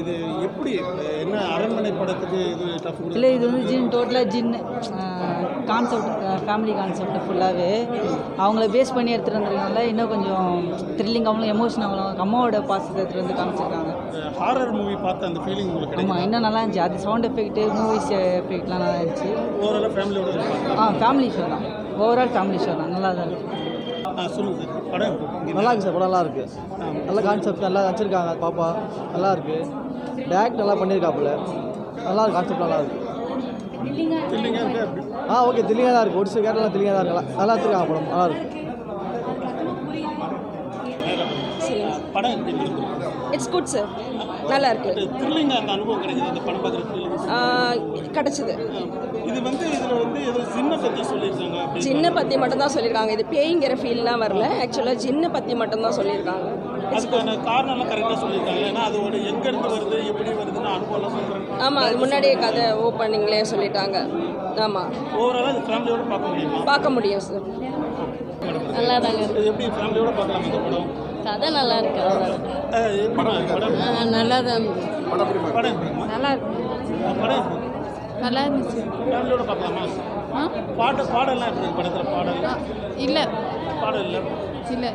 இது எப்படி என்ன அரண்மனை படத்துக்கு இது டஃப் இல்லை இது வந்து ஜின் டோட்டலாக ஜின் கான்செப்ட் ஃபேமிலி கான்செப்ட் ஃபுல்லாகவே அவங்கள பேஸ் பண்ணி எடுத்துகிட்டு வந்திருக்கனால இன்னும் கொஞ்சம் த்ரில்லிங் அவங்களும் எமோஷன் அவங்களும் அம்மாவோட பாசத்தை எடுத்துகிட்டு வந்து காமிச்சிருக்காங்க. ஹாரர் மூவி பார்த்த அந்த ஃபீலிங் உங்களுக்கு ஆமாம் இன்னும் நல்லா இருந்துச்சு. அது சவுண்ட் எஃபெக்ட்டு மூவிஸ் எஃபெக்ட்லாம் நல்லா இருந்துச்சு. ஓவராலாக ஃபேமிலியோட ஆ ஃபேமிலி ஷோ தான். ஓவரால் ஃபேமிலி ஷோ தான். நல்லா தான் இருக்கு ஆ சொல்லுங்கள் சார். படம்? நல்லா இருக்கு சார் படம் நல்லா இருக்கு. நல்ல கான்செப்ட் நல்லா வச்சிருக்காங்க பாப்பா. நல்லா இருக்கு. டேரக்ட் நல்லா பண்ணியிருக்காப்புல நல்லா இருக்கு கான்செப்ட் நல்லா இருக்கு. த்ரில்லிங்காக இருக்கு அப்படி ஆ ஓகே தெளிவாக தான் இருக்கு. ஒரு சில கேரளா தெளிவாக தான் இருக்கு. நல்லா எடுத்துருக்காங்க படம். நல்லா இருக்கு. படம் இட்ஸ் குட் சார் நல்லா இருக்கு கிடச்சிது. இது வந்து இதில் வந்து ஏதோ சின்ன பற்றி சொல்லியிருக்காங்க ஜின்னை பற்றி மட்டும்தான் சொல்லியிருக்காங்க. இது பேய்ங்கிற ஃபீல்லாம் வரல. ஆக்சுவலாக ஜின்னை பற்றி மட்டும்தான் சொல்லியிருக்காங்க. அதுக்கான காரணம்லாம் கரெக்டாக சொல்லியிருக்காங்க. ஏன்னா அதோட எங்கேருந்து வருது எப்படி வருதுன்னு அனுபவம்லாம் சொல்கிறாங்க ஆமாம் அது முன்னாடியே கதை ஓப்பனிங்லேயே சொல்லிட்டாங்க. ஆமாம் ஓவராலாக இது ஃபேமிலியோட பார்க்க முடியுமா? பார்க்க முடியும் சார் நல்லா தாங்க எப்படி ஃபேமிலியோட பார்க்கலாம் இந்த படம்? கதை நல்லா இருக்கு நல்லா தான் நல்லா இருக்கு? நல்லா இருந்துச்சு. பாட்டு பாடலாம் இல்லை. பாடல் இல்லை. இல்லை.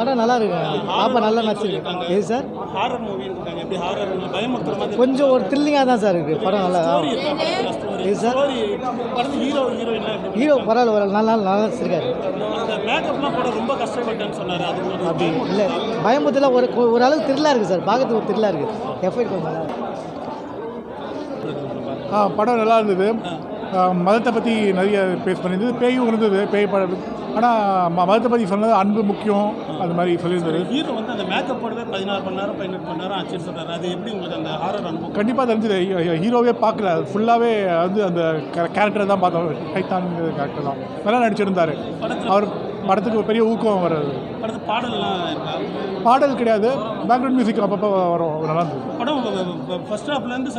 படம் நல்லா இருக்கு. பாப்பா நல்லா நடிச்சிருக்கு. எது சார்? ஹாரர் மூவின்னு இருக்காங்க. எப்படி ஹாரர் பயமுறுத்துற மாதிரி கொஞ்சம் ஒரு த்ரில்லிங்காக தான் சார் இருக்கு. படம் நல்லா இது சார்? ஹீரோ எப்படி ஹீரோ பரவாயில்ல ஒரு நல்லா நல்லா நடிச்சிருக்காரு. அந்த மேக்கப்லாம் போட ரொம்ப கஷ்டப்பட்டேன்னு சொன்னார். அப்படி? இல்லை. பயமுத்தில் ஒரு ஒரு அளவுக்கு த்ரில்லாக இருக்குது சார். பார்க்கறதுக்கு ஒரு த்ரில்லாக இருக்குது எஃபெக்ட் கொஞ்சம் நல்லா இருக்கு. ஆ படம் நல்லா இருந்தது. மதத்தை பற்றி நிறைய பேஸ் பண்ணியிருந்தது பேயும் இருந்தது பேய் படம். ஆனால் ம மதத்தை பற்றி சொன்னது அன்பு முக்கியம். அது மாதிரி சொல்லியிருந்தது. ஹீரோ வந்து அந்த மேக்கப் போடவே பதினாறு மணி நேரம் பதினெட்டு மணி நேரம் ஆச்சுன்னு சொல்றாரு. அது எப்படி உங்களுக்கு அந்த ஹாரர் அனுபவம்? கண்டிப்பாக தெரிஞ்சது. ஹீரோவே பார்க்கல. ஃபுல்லாகவே வந்து அந்த கேரக்டரை தான் பார்த்தோம். கைத்தானுங்கிற கேரக்டர் தான். நல்லா நடிச்சிருந்தார். அவர் படத்துக்கு பெரிய ஊக்கம் வர்றது. படத்து பாடல்லாம் பாடல் கிடையாது. பேக்ரவுண்ட் மியூசிக் அப்பப்போ வரும். நல்லா இருந்தது. படம் ஃபர்ஸ்ட் ஹாஃப்லேருந்து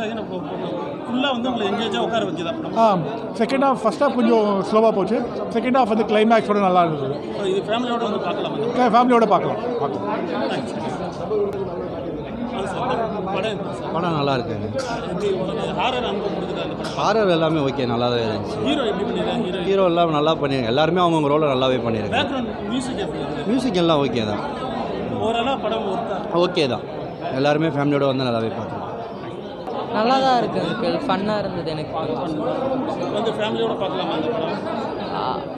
ஃபுல்லாக வந்து உங்களை எங்கேஜாக உட்கார படம்? ஆ செகண்ட் ஹாஃப் ஃபஸ்ட் ஹாஃப் கொஞ்சம் ஸ்லோவாக போச்சு. செகண்ட் ஹாஃப் வந்து கிளைமேக்ஸோட நல்லா இருந்தது. இது ஃபேமிலியோட வந்து பார்க்கலாம்? ஃபேமிலியோட பார்க்கலாம். பார்க்கலாம் படம் நல்லா இருக்குங்க. ஹாரர் எல்லாமே ஓகே நல்லா தான் இருந்துச்சு ஹீரோ எல்லாம் நல்லா பண்ணியிருக்காங்க எல்லாருமே அவங்கவுங்க ரோலை நல்லாவே பண்ணியிருக்காங்க பேக்ரவுண்ட் மியூசிக் எல்லாம் ஓகே தான். ஓகே தான். எல்லாருமே ஃபேமிலியோட வந்து நல்லாவே பார்க்கலாம் நல்லா தான் இருக்குது ஃபன்னாக இருந்தது எனக்கு. வந்து ஃபேமிலியோட பார்க்கலாமா அந்த படம்?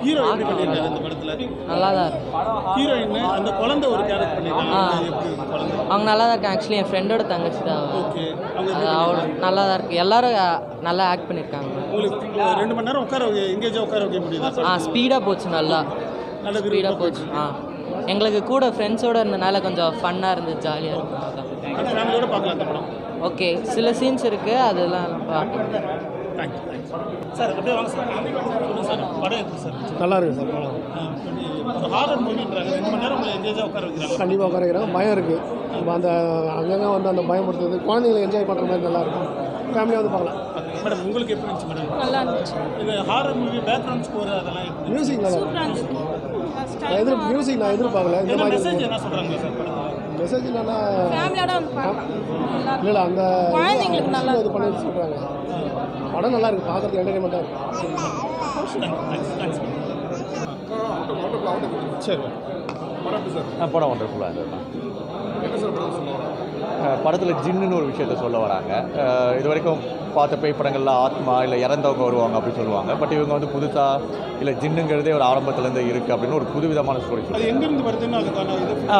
ஹீரோ எப்படி பண்ணியிருக்காரு இந்த படத்தில்? நல்லா தான் இருக்கு. ஹீரோயின் அந்த குழந்தை ஒரு கேரக்டர் பண்ணியிருக்காங்க. அவங்க நல்லா தான் இருக்காங்க ஆக்சுவலி என் ஃப்ரெண்டோட தங்கச்சி தான். ஓகே அவங்க நல்லா தான் இருக்குது எல்லாரும் நல்லா ஆக்ட் பண்ணியிருக்காங்க. உங்களுக்கு ரெண்டு மணி நேரம் உட்கார எங்கேஜாக உட்கார வைக்க முடியுதா ஆ ஸ்பீடாக போச்சு நல்லா. நல்ல ஸ்பீடாக போச்சு. ஆ. எங்களுக்கு கூட ஃப்ரெண்ட்ஸோட இருந்தனால கொஞ்சம் ஃபன்னாக இருந்தது ஜாலியாக படம். ஓகே சில சீன்ஸ் இருக்குது அதெல்லாம் பார்க்கலாம் தேங்க்யூ தேங்க்யூ சார் அப்படியே வாங்க சார் சொல்லுங்கள் சார் படம் எப்படி சார் நல்லா இருக்கு சார் படம் ஆ, ஒரு ஹாரர் மூவின்றாங்க ரெண்டு மணி நேரம் உங்களை எங்கேஜாக உட்கார வைக்கிறாங்க. கண்டிப்பாக பயம் இருக்குது இப்போ அந்த அங்கங்கே வந்து அந்த பயப்படுத்துறது குழந்தைங்களை என்ஜாய் பண்ணுற மாதிரி நல்லா இருக்கும். ஃபேமிலியாக வந்து பார்க்கலாம். மேடம் உங்களுக்கு எப்படி இருந்துச்சு மேடம் நல்லா இருந்துச்சு இது ஹாரர் மூவி பேக்ரவுண்ட் ஸ்கோர் அதெல்லாம் எப்படி மியூசிக் நல்லா நான் எதிர் மியூசிக் நான் எதிர்பார்க்கல இந்த என்ன மாதிரி மெசேஜ் என்ன சொல்கிறாங்க சார் மெசேஜ் என்னன்னா ஃபேமிலியோட வந்து பார்க்கலாம் இல்லை இல்லை அந்த குழந்தைங்களுக்கு நல்லா இது பண்ணி சொல்கிறாங்க படம் நல்லா இருக்கு பார்க்கறதுக்கு என்டர்டைன்மெண்ட்டாக இருக்கு சரி படம் ஒண்டர்ஃபுல்லாக இருந்தது படத்தில் ஜின்னுன்னு ஒரு விஷயத்த சொல்ல வராங்க. இது வரைக்கும் பார்த்த பேய் படங்களில் ஆத்மா இல்லை இறந்தவங்க வருவாங்க அப்படின்னு சொல்லுவாங்க. பட் இவங்க வந்து புதுசாக இல்லை ஜின்னுங்கிறதே ஒரு ஆரம்பத்துலேருந்து இருக்குது அப்படின்னு ஒரு புதுவிதமான ஸ்டோரி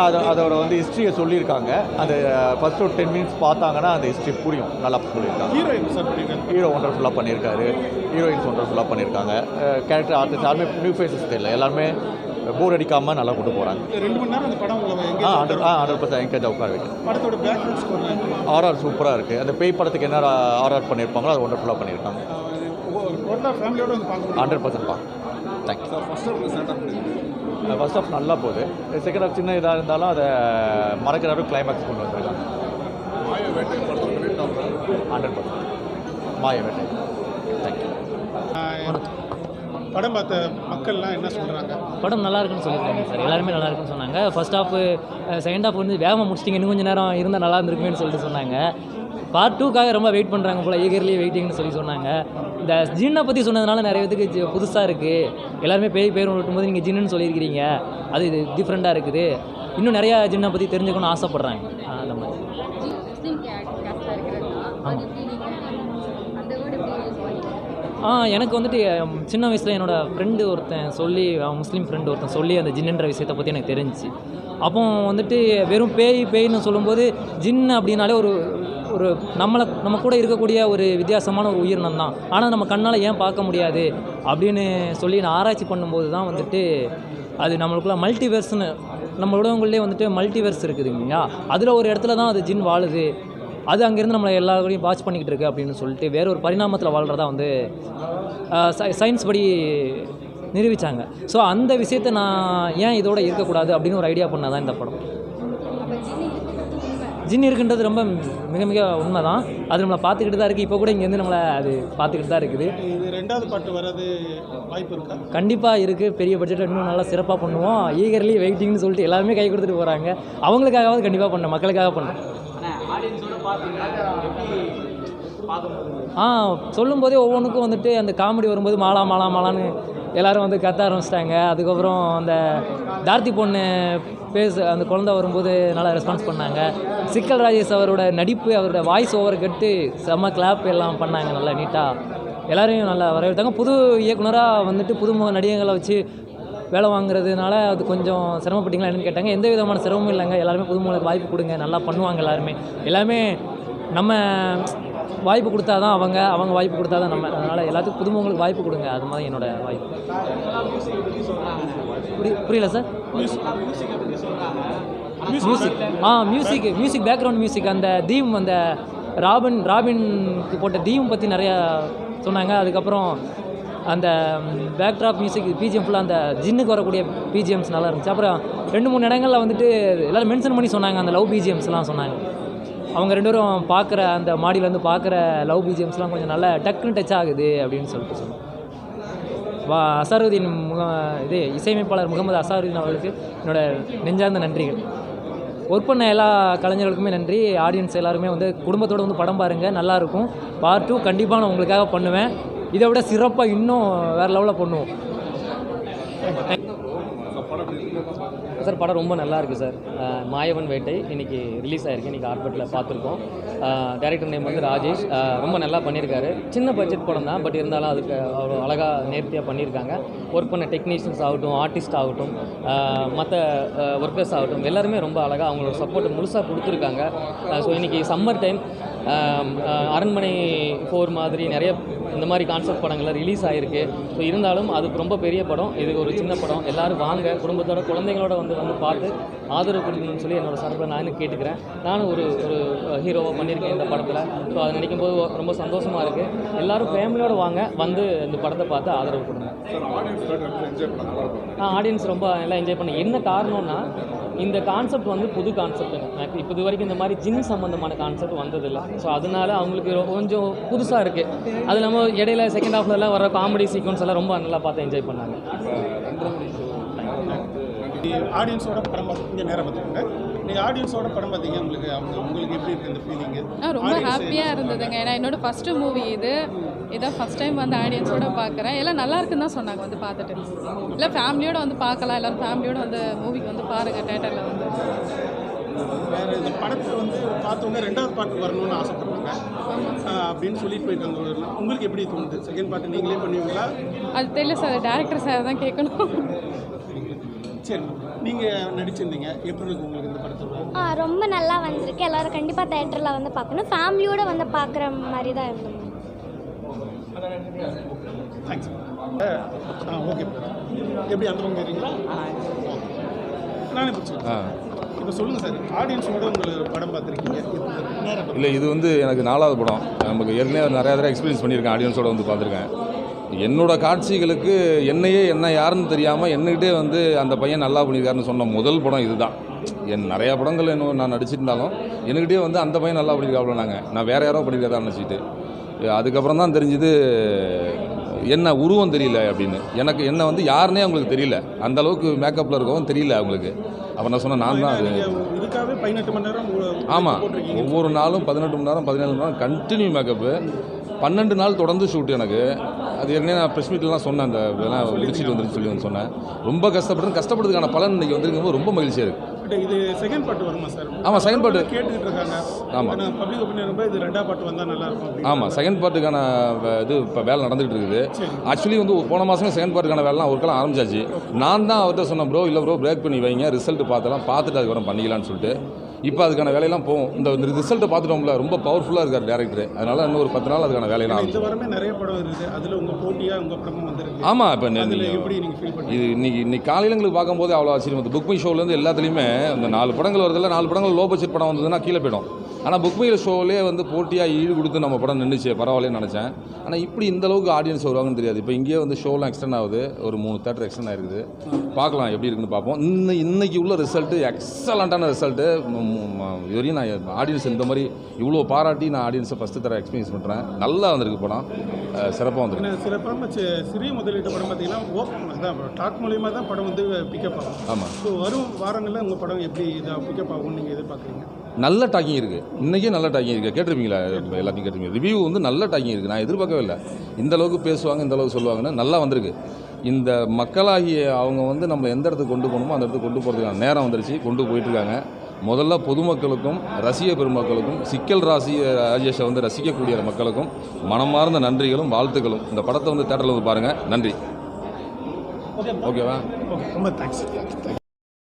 அது சொல்லுவாங்க அதோட வந்து ஹிஸ்ட்ரியை சொல்லியிருக்காங்க. அந்த ஃபர்ஸ்ட் ஒரு டென் மினிட்ஸ் பார்த்தாங்கன்னா அந்த ஹிஸ்ட்ரி புரியும். நல்லா சொல்லியிருக்காங்க. ஹீரோ ஒண்டர்ஃபுல்லாக பண்ணியிருக்காரு. ஹீரோயின்ஸ் ஒண்டர்ஃபுல்லாக பண்ணியிருக்காங்க. கேரக்டர் ஆர்டிஸ்ட் யாருமே நியூ ஃபேஸஸ் தெரியல. எல்லாருமே போர் அடிக்காமல் நல்லா கொண்டு போகிறாங்க ரெண்டு மணி நேரம் அந்த படம் உங்களை ஆ ஹண்ட்ரட் ஆ ஹண்ட்ரட் பர்சன்ட் எங்கேஜ் உட்கார வைக்கும் படத்தோட பேக்ரவுண்ட் ஸ்கோர் ஆர்ஆர் சூப்பராக இருக்குது அந்த பேய் படத்துக்கு என்ன ஆர்ஆர் பண்ணியிருப்பாங்களோ அது ஒண்டர்ஃபுல்லாக பண்ணியிருக்காங்க. டோட்டலாக ஃபேமிலியோட வந்து பார்க்க ஹண்ட்ரட் பர்சன்ட் பா. தேங்க்யூ ஃபர்ஸ்ட் ஆஃப் நல்லா போகுது. செகண்ட் ஆஃப் சின்ன இதாக இருந்தாலும் அதை மறக்கிற அளவுக்கு கிளைமேக்ஸ் கொண்டு வந்திருக்காங்க. ஹண்ட்ரட் பர்சன்ட் மாய வேட்டை. தேங்க்யூ படம் பார்த்த மக்கள்லாம் என்ன சொல்கிறாங்க படம் நல்லா இருக்குன்னு சொல்லியிருக்காங்க சார். எல்லாருமே நல்லா இருக்குன்னு சொன்னாங்க. ஃபர்ஸ்ட் ஹாஃப் செகண்ட் ஹாஃப் வந்து வேகமாக முடிச்சிட்டிங்க. இன்னும் கொஞ்சம் நேரம் இருந்தால் நல்லா இருந்திருக்குமேனு சொல்லிட்டு சொன்னாங்க. பார்ட் டூக்காக ரொம்ப வெயிட் பண்ணுறாங்க போல் ஈகர்லி வெயிட்டிங்னு சொல்லி சொன்னாங்க. இந்த ஜின்னை பற்றி சொன்னதுனால நிறைய பேத்துக்கு புதுசாக இருக்குது எல்லாருமே பேய் பேர் விட்டும்போது நீங்கள் ஜின்னுன்னு சொல்லியிருக்கிறீங்க. அது இது டிஃப்ரெண்ட்டாக இருக்குது. இன்னும் நிறையா ஜின்னை பற்றி தெரிஞ்சுக்கணும்னு ஆசைப்பட்றாங்க. அந்த மாதிரி. ஆ எனக்கு வந்துட்டு சின்ன வயசில் என்னோடய ஃப்ரெண்டு ஒருத்தன் சொல்லி அவன் முஸ்லீம் ஃப்ரெண்டு ஒருத்தன் சொல்லி அந்த ஜின்னுன்ற விஷயத்தை பற்றி எனக்கு தெரிஞ்சு அப்போ வந்துட்டு வெறும் பேய் பேய்னு சொல்லும்போது ஜின் அப்படின்னாலே ஒரு ஒரு நம்மளை நம்ம கூட இருக்கக்கூடிய ஒரு வித்தியாசமான ஒரு உயிரினம் தான். ஆனால் நம்ம கண்ணால் ஏன் பார்க்க முடியாது? அப்படின்னு சொல்லி நான் ஆராய்ச்சி பண்ணும்போது தான் வந்துட்டு அது நம்மளுக்குள்ள மல்டிவர்ஸ்னு நம்ம உலகங்கள்லேயே வந்துட்டு மல்டிவர்ஸ் இருக்குது இல்லையா அதில் ஒரு இடத்துல தான் அது ஜின் வாழுது. அது அங்கேருந்து நம்மளை எல்லாரையும் வாட்ச் பண்ணிக்கிட்டு இருக்கு அப்படின்னு சொல்லிட்டு வேற ஒரு பரிணாமத்தில் வாழ்கிறதா வந்து சயின்ஸ் படி நிரூபித்தாங்க ஸோ அந்த விஷயத்தை நான் ஏன் இதோட இருக்கக்கூடாது அப்படின்னு ஒரு ஐடியா பண்ணதான் இந்த படம். ஜின் இருக்குன்றது ரொம்ப மிக மிக உண்மை தான் அது நம்மளை பார்த்துக்கிட்டு தான் இருக்குது இப்போ கூட இங்கேருந்து நம்மளை அது பார்த்துக்கிட்டு தான் இருக்குது. ரெண்டாவது பாட்டு வர்றது வாய்ப்பு இருக்கா? கண்டிப்பாக இருக்குது பெரிய பட்ஜெட்டில் இன்னும் நல்லா சிறப்பாக பண்ணுவோம். ஈகர்லி வெயிட்டிங்னு சொல்லிட்டு எல்லாருமே கை கொடுத்துட்டு போகிறாங்க அவங்களுக்காகவாது கண்டிப்பாக பண்ணேன் மக்களுக்காக பண்ணேன் ஆ சொல்லும்போதே ஒவ்வொன்றுக்கும் வந்துட்டு அந்த காமெடி வரும்போது மாலா மாலா மாலான்னு எல்லாரும் வந்து கத்த ஆரம்பிச்சிட்டாங்க. அதுக்கப்புறம் அந்த தார்த்தி பொண்ணு பேசு அந்த குழந்தை வரும்போது நல்லா ரெஸ்பான்ஸ் பண்ணாங்க. சிக்கல் ராஜேஷ் அவரோட நடிப்பு அவரோட வாய்ஸ் ஓவர் கட்டு செம்ம கிளாப் எல்லாம் பண்ணாங்க நல்லா நீட்டாக எல்லாரையும் நல்லா வரவேற்றாங்க. புது இயக்குனராக வந்துட்டு புதுமுக நடிகங்களை வச்சு வேலை வாங்குறதுனால அது கொஞ்சம் சிரமப்பட்டீங்களா என்னன்னு கேட்டாங்க. எந்த விதமான சிரமமும் இல்லைங்க. எல்லாருமே புதுமுகளுக்கு வாய்ப்பு கொடுங்க. நல்லா பண்ணுவாங்க எல்லாருமே. எல்லாமே நம்ம வாய்ப்பு கொடுத்தா தான் அவங்க அவங்க வாய்ப்பு கொடுத்தா தான் நம்ம. அதனால் எல்லாத்துக்கும் புதுமுகங்களுக்கு வாய்ப்பு கொடுங்க. அது மாதிரி என்னோட வாய்ப்பு. புரி- புரியல சார்? மியூசிக் ஆ மியூசிக் மியூசிக் பேக்ரவுண்ட் மியூசிக் அந்த தீம் அந்த ராபின் ராபின்க்கு போட்ட தீம் பற்றி நிறையா சொன்னாங்க. அதுக்கப்புறம் அந்த பேக்ட்ராப் மியூசிக் பிஜிஎம் ஃபுல்லாக அந்த ஜின்னுக்கு வரக்கூடிய பிஜிஎம்ஸ் நல்லா இருந்துச்சு. அப்புறம் ரெண்டு மூணு இடங்களில் வந்துட்டு எல்லோரும் மென்ஷன் பண்ணி சொன்னாங்க அந்த லவ் பிஜிஎம்ஸ்லாம் சொன்னாங்க. அவங்க ரெண்டு பேரும் பார்க்குற அந்த மாடியிலேருந்து பார்க்குற லவ் பிஜிஎம்ஸ்லாம் கொஞ்சம் நல்லா டக்குன்னு டச் ஆகுது அப்படின்னு சொல்லிட்டு சொன்னாங்க. வா அசாருதீன் முக இது இசையமைப்பாளர் முகமது அசாருதீன் அவர்களுக்கு என்னோட நெஞ்சார்ந்த நன்றிகள். ஒர்க் பண்ண எல்லா கலைஞர்களுக்குமே நன்றி. ஆடியன்ஸ் எல்லாருமே வந்து குடும்பத்தோடு வந்து படம் பாருங்கள் நல்லாயிருக்கும் பார்ட் டூ கண்டிப்பாக நான் உங்களுக்காக பண்ணுவேன். இதை விட சிறப்பாக இன்னும் வேறு லெவலில் பண்ணுவோம். சார் படம் ரொம்ப நல்லா இருக்குது சார். மாயவன் வேட்டை இன்றைக்கி ரிலீஸ் ஆகிருக்கு இன்னைக்கு ஆர்பட்டில் பார்த்துருக்கோம். டேரக்டர் நேம் வந்து ராஜேஷ். ரொம்ப நல்லா பண்ணியிருக்காரு. சின்ன பட்ஜெட் படம் தான். பட் இருந்தாலும் அதுக்கு அவ்வளோ அழகாக நேர்த்தியாக பண்ணியிருக்காங்க. ஒர்க் பண்ண டெக்னீஷியன்ஸ் ஆகட்டும் ஆர்டிஸ்ட் ஆகட்டும் மற்ற ஒர்க்கர்ஸ் ஆகட்டும் எல்லாருமே ரொம்ப அழகாக அவங்களோட சப்போர்ட் முழுசாக கொடுத்துருக்காங்க. ஸோ இன்றைக்கி சம்மர் டைம் அரண்மனை ஃபோர் மாதிரி நிறைய இந்த மாதிரி கான்செப்ட் படங்கள்லாம் ரிலீஸ் ஆகிருக்கு ஸோ இருந்தாலும் அது ரொம்ப பெரிய படம். இது ஒரு சின்ன படம். எல்லாரும் வாங்க. குடும்பத்தோட குழந்தைங்களோட வந்து வந்து பார்த்து ஆதரவு கொடுக்கணும்னு சொல்லி என்னோட சார்பில் நானும் கேட்டுக்கிறேன். நானும் ஒரு ஒரு ஹீரோவாக பண்ணியிருக்கேன் இந்த படத்தில். ஸோ அதை நினைக்கும் போது ரொம்ப சந்தோஷமாக இருக்குது எல்லாரும் ஃபேமிலியோடு வாங்க. வந்து இந்த படத்தை பார்த்து ஆதரவு கொடுங்க. ஆடியன்ஸ் ரொம்ப எல்லாம் என்ஜாய் பண்ண. என்ன காரணம்னா இந்த கான்செப்ட் வந்து புது கான்செப்ட் எனக்கு இப்போ இது வரைக்கும் இந்த மாதிரி ஜின் சம்மந்தமான கான்செப்ட் வந்ததில்லை. ஸோ அதனால அவங்களுக்கு கொஞ்சம் புதுசாக இருக்குது அது இல்லாமல் இடையில செகண்ட் ஹாஃப்லலாம் வர காமெடி சீக்வன்ஸ் எல்லாம் ரொம்ப நல்லா பார்த்து என்ஜாய் பண்ணாங்க. ஆடியன்ஸோட படம் பார்த்து நேரம் பார்த்துக்கோங்க நீங்கள் ஆடியன்ஸோட படம் பார்த்தீங்க உங்களுக்கு அவங்க உங்களுக்கு எப்படி இருக்கு இந்த ஃபீலிங்கு ஆ ரொம்ப ஹாப்பியாக இருந்ததுங்க. ஏன்னா என்னோட ஃபஸ்ட்டு மூவி இது. இதான் ஃபஸ்ட் டைம் வந்து ஆடியன்ஸோட பார்க்குறேன். எல்லாம் நல்லா இருக்குன்னு தான் சொன்னாங்க வந்து பார்த்துட்டு. இல்லை ஃபேமிலியோட வந்து பார்க்கலாம். எல்லோரும் ஃபேமிலியோட வந்து மூவிக்கு வந்து பாருங்கள் தேட்டரில் வந்து. வேற இந்த படத்தை வந்து பார்த்தோன்னே ரெண்டாவது பாட்டு வரணும்னு ஆசைப்படுறாங்க. அப்படின்னு சொல்லிட்டு போயிருக்காங்க உங்களுக்கு எப்படி தோணுது? செகண்ட் பாட்டு நீங்களே பண்ணுவீங்களா? அது தெரியல சார் டேரக்டர் சார் தான் கேட்கணும். சரி. நீங்கள் நடிச்சிருந்தீங்க. எப்படி இருக்கு உங்களுக்கு இந்த படத்தோட ஆ ரொம்ப நல்லா வந்திருக்கு. எல்லாரும் கண்டிப்பாக தேட்டரில் வந்து பார்க்கணும். ஃபேமிலியோட வந்து பார்க்குற மாதிரி தான் இருந்தோம் தேங்க்ஸ் ஆ ஓகே எப்படி அந்த பக்கம் நானே பிடிச்சேன் இப்போ சொல்லுங்கள் சார் ஆடியன்ஸோட உங்களுக்கு படம் பார்த்துருக்கீங்க. இல்லை இது வந்து எனக்கு நாலாவது படம். நமக்கு ஏற்கனவே நிறையா தடவை எக்ஸ்பீரியன்ஸ் பண்ணியிருக்கேன் ஆடியன்ஸோட வந்து பார்த்துருக்கேன். என்னோட காட்சிகளுக்கு என்னையே என்ன யாருன்னு தெரியாமல் என்னகிட்டே வந்து அந்த பையன் நல்லா பண்ணியிருக்காருன்னு சொன்ன முதல் படம் இதுதான். என் நிறையா படங்கள் என்ன நான் நடிச்சிருந்தாலும் என்கிட்டயே வந்து அந்த பையன் நல்லா பண்ணியிருக்காப்ல நாங்கள் நான் வேறு யாரோ பண்ணியிருக்காதான் நினச்சிட்டு. அதுக்கப்புறம் தான் தெரிஞ்சுது என்ன உருவம் தெரியல அப்படின்னு. எனக்கு என்ன வந்து யாருன்னே அவங்களுக்கு தெரியல. அந்தளவுக்கு மேக்கப்பில் இருக்கவும் தெரியல அவங்களுக்கு. அப்போ நான் சொன்னேன் நான் தான் அது. இதுக்காகவே பதினெட்டு மணி நேரம் ஆமாம். ஒவ்வொரு நாளும் பதினெட்டு மணி நேரம் பதினேழு மணி நேரம் கண்டினியூ மேக்கப்பு பன்னெண்டு நாள் தொடர்ந்து ஷூட் எனக்கு. அது ஏற்கனவே நான் ப்ரெஸ் மீட்லாம் சொன்னேன் அந்த இதெல்லாம் முடிச்சிட்டு வந்துருன்னு சொல்லி வந்து சொன்னேன். ரொம்ப கஷ்டப்பட்டு கஷ்டப்படுறதுக்கான பலன் இன்னைக்கு வந்திருக்கும்போது ரொம்ப மகிழ்ச்சியாக இருக்குது இது செகண்ட் பார்ட் வருமா சார் ஆமா, second part. கேட்டுக்கிட்டு இருக்காங்க ஆமா. பப்ளிக் ஒப்பீனியன் ரொம்ப இது ரெண்டாவது பார்ட் வந்தா நல்லா இருக்கும். ஆமாம் செகண்ட் பார்ட்டுக்கான இது இப்போ வேலை நடந்துகிட்டு இருக்குது. ஆக்சுவலி வந்து போன மாதமே செகண்ட் பார்ட்டுக்கான வேலைலாம் ஒர்க்கெல்லாம் ஆரம்பிச்சாச்சு நான் தான் அவர்கிட்ட சொன்னேன் ப்ரோ இல்லை ப்ரோ பிரேக் பண்ணி வைங்க ரிசல்ட் பார்த்தலாம் பார்த்துட்டு அதுக்கப்புறம் பண்ணிக்கலாம்னு சொல்லிட்டு இப்போ அதுக்கான வேலையெல்லாம் போகும். இந்த ரிசல்ட்டை பார்த்துட்டோம்ல ரொம்ப பவர்ஃபுல்லாக இருக்கார் டேரக்டர் அதனால இன்னும் ஒரு பத்து நாள் அதுக்கான வேலையெல்லாம் இந்த வாரமே நிறைய படம் இருக்குது அதுல உங்க போட்டியா உங்க படமும் வந்திருக்கு. ஆமாம் இப்போ இது இன்னைக்கு இன்னைக்கு காலையில் எங்களுக்கு பார்க்கும்போது அவ்வளோ ஆச்சரியம் புக் மை ஷோலேருந்து எல்லாத்துலேயுமே இந்த நாலு படங்கள் வருதுல்ல நாலு படங்கள் லோ பட்ஜெட் படம் வந்ததுன்னா கீழே போயிடும். ஆனால் புக் மை ஷோவிலே வந்து போட்டியாக ஈடு கொடுத்து நம்ம படம் நின்றுச்சு பரவாயில்லன்னு நினச்சேன். ஆனால் இப்படி இந்த அளவுக்கு ஆடியன்ஸ் வருவாங்கன்னு தெரியாது. இப்போ இங்கேயே வந்து ஷோலாம் எக்ஸ்டெண்ட் ஆகுது. ஒரு மூணு தேட்டர் எக்ஸ்டெண்ட் ஆயிருக்குது. பார்க்கலாம் எப்படி இருக்குன்னு பார்ப்போம். இன்னும் இன்னைக்கு உள்ள ரிசல்ட்டு எக்ஸலண்ட்டான ரிசல்ட்டு இதுவரையும் நான் ஆடியன்ஸ் இந்த மாதிரி இவ்வளோ பாராட்டி நான் ஆடியன்ஸை ஃபஸ்ட்டு தர எக்ஸ்பீரியன்ஸ் பண்ணுறேன் நல்லா வந்திருக்கு படம். சிறப்பாக வந்திருக்கு. சில படம் சிறிய முதலீட்டு படம் பார்த்தீங்கன்னா ஓப்பன் டாக் மூலியமா தான் படம் வந்து பிக்கப் ஆகும். ஆமாம் ஸோ வரும் வாரங்களில் உங்கள் படம் எப்படி இதாக பிக்கப் ஆகும்னு நீங்கள் எதிர்பார்க்குறீங்க? நல்ல டாக்கிங் இருக்குது இன்றைக்கே நல்ல டாக்கிங் இருக்குது கேட்டிருப்பீங்களா? எல்லாத்தையும் கேட்டிருப்பீங்க. ரிவ்யூ வந்து நல்ல டாக்கிங் இருக்குது நான் எதிர்பார்க்கவே இல்லை. இந்த அளவுக்கு பேசுவாங்க இந்த அளவுக்கு சொல்லுவாங்கன்னு நல்லா வந்திருக்கு. இந்த மக்களாகிய அவங்க வந்து நம்ம எந்த இடத்துக்கு கொண்டு போகணுமோ அந்த இடத்துக்கு கொண்டு போகிறதுக்கான நேரம் வந்துருச்சு. கொண்டு போயிட்டுருக்காங்க. முதல்ல பொதுமக்களுக்கும் ரசிக பெருமக்களுக்கும் சிக்கல் ராசி ராஜேஷை வந்து ரசிக்கக்கூடிய மக்களுக்கும் மனமார்ந்த நன்றிகளும் வாழ்த்துக்களும். இந்த படத்தை வந்து தேட்டரில் வந்து பாருங்கள் நன்றி. ஓகேவா ஓகே ரொம்ப தேங்க்ஸ்